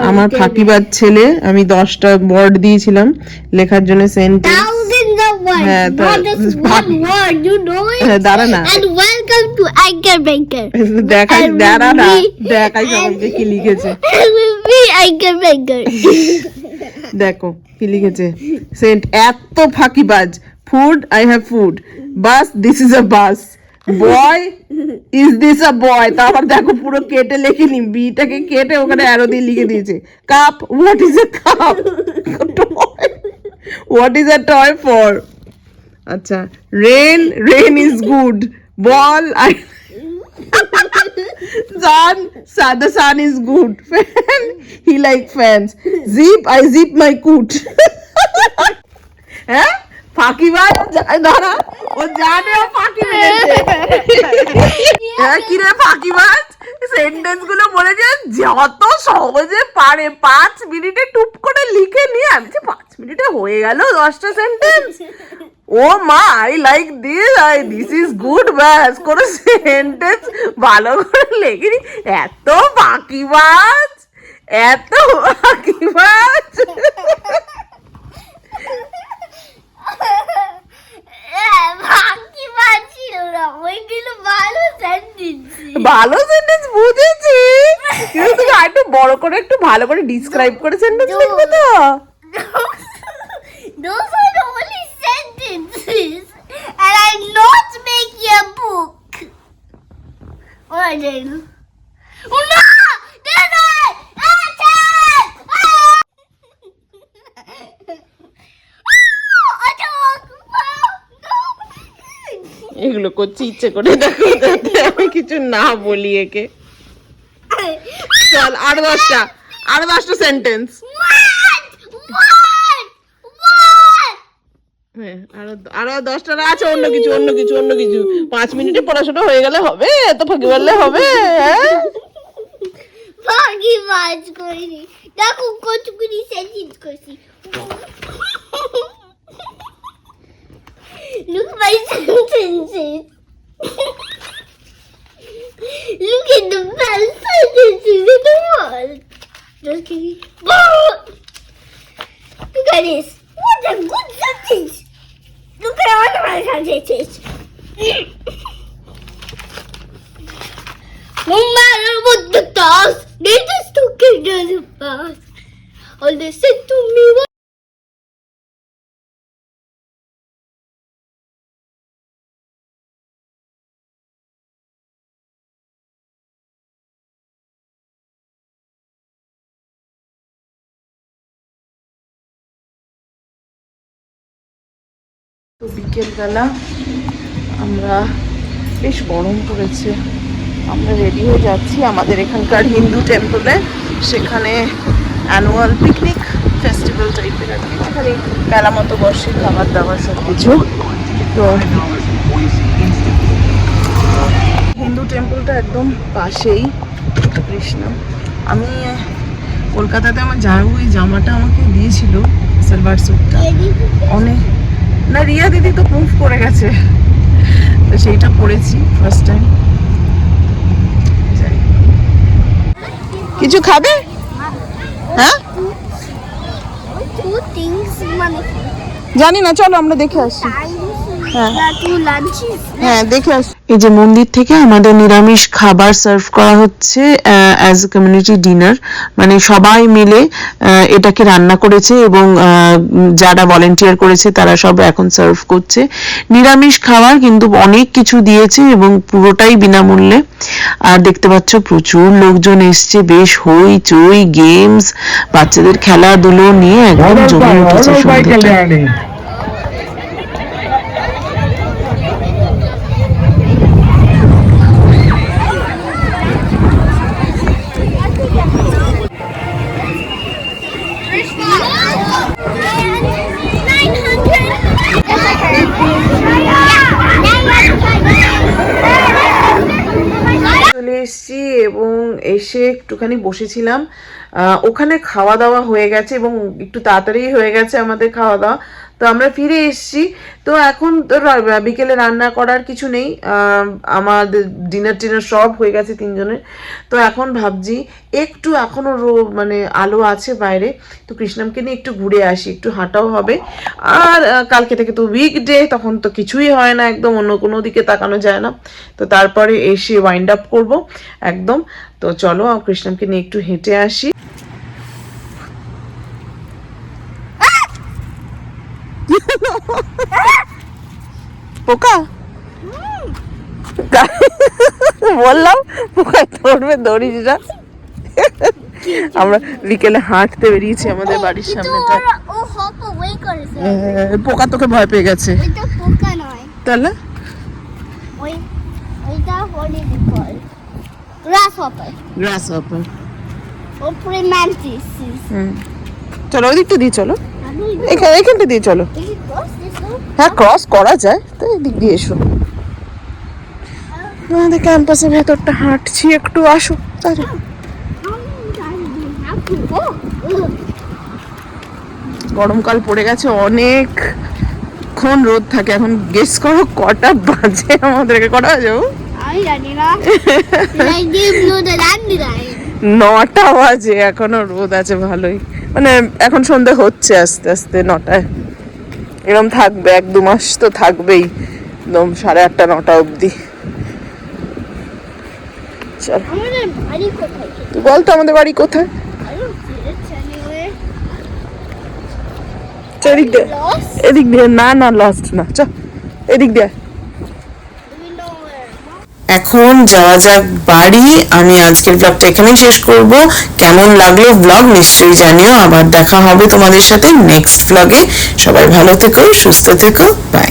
আমার ফাঁকিবাজ ছেলে আমি দশটা ওয়ার্ড দিয়েছিলাম লেখার জন্য সেন্টেন্স. হ্যাঁ? হ্যাঁ, দাঁড়া না. দেখাই দাঁড়া না। কি লিখেছে. দেখো কি লিখেছে? সেন্ট এত ফাঁকিবাজ। Food I have food bus this is a bus boy is this a boy তারপর দেখো পুরো কেটে লেখিনি বিটাকে কেটে ওখানে অ্যারো দিয়ে লিখে দিয়েছে। Cup what is a cup what is a toy for আচ্ছা rain rain is good ball I sun sun the sun is good fan he like fans zip i zip my coat হ্যাঁ ফাঁকিবাজ? ও জানে দাঁড়া, ও জানে ও ফাঁকি মেরেছে। হ্যাঁ কি রে ফাঁকিবাজ? সেন্টেন্সগুলো বলেছে যত সহজে পারে পাঁচ মিনিটে টুপ করে লিখে নিয়ে আমি যে পাঁচ মিনিটে হয়ে গেল দশটা সেন্টেন্স ও মা I like this I this is good ব্যাস, কোনো সেন্টেন্স ভালো করে লেখিনি। এত বাকিবাজ এত বাকিবাজ বাকি পাচ্ছিল না ওইগুলো ভালো সেন্টেন্স ভালো সেন্টেন্স বুঝেছি কিন্তু তুমি আরেকটু বড় করে একটু ভালো করে ডিসক্রাইব করেছেন না দেখবে তো। এগুলো করছি ইচ্ছে করে দেখো আমি কিছু না বলি একে। চল আরও দশটা। আরও দশটা সেন্টেন্স? হ্যাঁ আরও আরও দশটা না আছে অন্য কিছু অন্য কিছু অন্য কিছু। পাঁচ মিনিটে পড়াশোনা হয়ে গেলে হবে এত ফাঁকি বললে হবে হ্যাঁ? বাকি মাছ করিনি। দেখো সেন্টেন্স করছি। Look my sentences. Look at the best sentences in the world. Just kidding. Look at this. What a good sentence. Look at all my sentences. No matter what the task, they just took it as a pass. All they said to me was. তো বিকেলবেলা আমরা বেশ গরম পড়েছে। আমরা ready হয়ে যাচ্ছি আমাদের এখানকার হিন্দু টেম্পলে সেখানে অ্যানুয়াল পিকনিক ফেস্টিভ্যাল টাইপের আর কি। এখানে মেলা মতো বসে, খাবার দাবার সব কিছু তো হিন্দু টেম্পলটা একদম পাশেই, কৃষ্ণ। আমি কলকাতাতে আমার জামাইবু এই জামাটা আমাকে দিয়েছিল সালবার স্যুটটা অনেক না রিয়া দিদি তো প্রুফ করে গেছে। তো সেইটা পড়েছি ফার্স্ট টাইম কিছু খাবে? হ্যাঁ? Money. জানি না চলো আমরা দেখে আসি। হ্যাঁ। হ্যাঁ দেখে এই যে মন্দির থেকে আমাদের নিরামিষ খাবার সার্ভ করা হচ্ছে অ্যাজ কমিউনিটি ডিনার মানে সবাই মিলে এটাকে রান্না করেছে এবং যারা ভলেন্টিয়ার করেছে তারা সব এখন সার্ভ করছে। নিরামিষ খাবার কিন্তু অনেক কিছু দিয়েছে এবং পুরোটাই বিনামূল্যে। আর দেখতে পাচ্ছ প্রচুর লোকজন এসছে বেশ হই চই গেমস বাচ্চাদের খেলাধুলো নিয়ে একদম জমে উঠেছে সন্ধ্যেটা। এসে একটুখানি বসেছিলাম। ওখানে খাওয়া দাওয়া হয়ে গেছে এবং একটু তাড়াতাড়ি হয়ে গেছে আমাদের খাওয়া দাওয়া। তো আমরা ফিরে এসেছি। তো এখন বিকেলে রান্না করার কিছু নেই। আমাদের ডিনার টিনার সব হয়ে গেছে তিনজনের। তো এখন ভাবছি, একটু এখনও রো মানে আলো আছে বাইরে। তো কৃষ্ণমকে নিয়ে একটু ঘুরে আসি, একটু হাঁটাও হবে। আর কালকে থেকে তো উইকডে তখন তো কিছুই হয় না একদম, অন্য কোনো দিকে তাকানো যায় না। তো তারপরে এসে ওয়াইন্ড আপ করব একদম। তো চলো, কৃষ্ণমকে নিয়ে একটু হেঁটে আসি। পোকা? বললাম পোকা ধরবে দড়িস না। আমরা বিকেলে হাঁটতে বেরিয়েছি আমাদের বাড়ির সামনেটা। পোকা তোকে ভয় পেয়ে গেছে। তাহলে? চলো ওই দিকটা দিয়ে চলো। এখানে এখানটা দিয়ে চলো। ক্রস হ্যাঁ ক্রস করা যায় তো এদিক দিয়ে এসো। আমাদের ক্যাম্পাসের ভেতরটা হাঁটছি একটু আসো তাহলে। গরমকাল পড়ে গেছে অনেক ক্ষণ রোদ থাকে। এখন গেস করো কটা বাজে আমাদেরকে কটা বাজে. নটা বাজে এখনও রোদ আছে ভালোই। মানে এখন সন্ধে হচ্ছে আস্তে আস্তে নটায়। এরম থাকবে এক দু মাস তো থাকবেই একদম সাড়ে আটটা নটা অবধি। চল। আমাদের বাড়ি কোথায়? তুই বল তো আমাদের বাড়ি কোথায়? এদিক দিয়ে এদিক দিয়ে না না লস্ট না চ। এদিক দিয়ে এখন যাওয়া যাক বাড়ি। আমি আজকের ব্লগটা এখানেই শেষ করব। কেমন লাগল ব্লগ নিশ্চয়ই জানিও। আবার দেখা হবে তোমাদের সাথে নেক্সট ব্লগে সবাই ভালো থেকো, সুস্থ থেকো। বাই